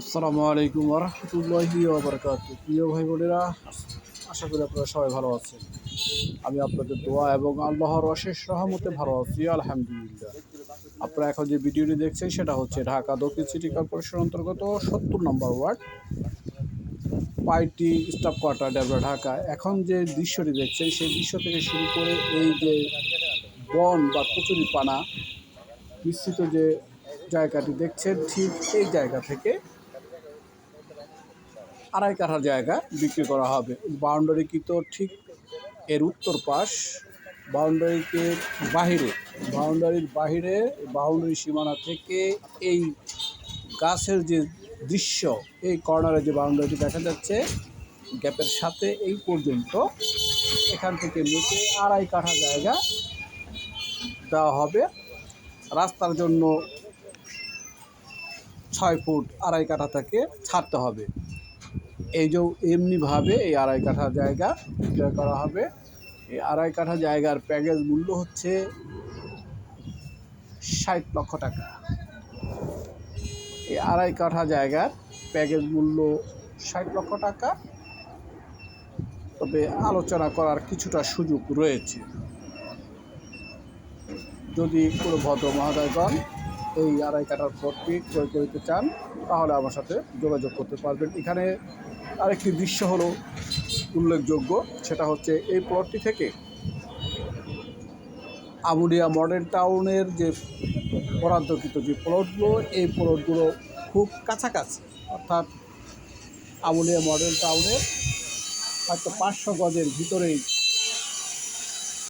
আসসালামু আলাইকুম রহমতুল্লাহি ওবরকাত প্রিয় ভাই বোনেরা, আশা করি আপনারা সবাই ভালো আছেন। আমি আপনাদের দোয়া এবং আল্লাহর অশেষ রহমতে ভালো আছি, আলহামদুলিল্লাহ। আপনারা এখন যে ভিডিওটি দেখছেন, সেটা হচ্ছে ঢাকা দক্ষিণ সিটি কর্পোরেশন অন্তর্গত সত্তর নম্বর ওয়ার্ড, পাইটি স্টাফ কোয়ার্টার ডেবরা ঢাকা। এখন যে দৃশ্যটি দেখছেন, সেই দৃশ্য থেকে শুরু করে এই যে বন বা কচুরি পানা বিস্তৃত যে জায়গাটি দেখছেন, ঠিক এই জায়গা থেকে আড়াই কাঠা জায়গা বিক্রি করা হবে। বাউন্ডারি তো ঠিক এর উত্তর পাশ? বাউন্ডারিকে বাহিরে, বাউন্ডারির বাহিরে, বাউন্ডারি সীমানা থেকে এই গাছের যে দৃশ্য, এই কর্নারে যে বাউন্ডারিটি দেখা যাচ্ছে, গ্যাপের সাথে এই পর্যন্ত এখান থেকে মেটে আড়াই কাঠা জায়গা দেওয়া হবে। রাস্তার জন্য ছয় ফুট আড়াই কাঠা থেকে ছাড়তে হবে। এই যে এমনিভাবে এই আড়াই কাঠা জায়গা বিক্রয় করা হবে। এই আড়াই কাঠা জায়গার প্যাকেজ মূল্য হচ্ছে ষাট লক্ষ টাকা। এই আড়াই কাঠা জায়গার প্যাকেজ মূল্য ষাট লক্ষ টাকা। তবে আলোচনা করার কিছুটা সুযোগ রয়েছে। যদি কোনো ভদ্র মহোদয়গণ এই আড়াই কাঠার প্লটটি ক্রয় করতে চান, তাহলে আমার সাথে যোগাযোগ করতে পারবেন। এখানে আরেকটি দৃশ্য হলো উল্লেখযোগ্য, সেটা হচ্ছে এই প্লটটি থেকে আবুডিয়া মডেল টাউনের যে বরাদ্দকৃত যে প্লটগুলো এই প্লটগুলো খুব কাছাকাছি, অর্থাৎ আবুলিয়া মডেল টাউনের হয়তো পাঁচশো গজের ভিতরেই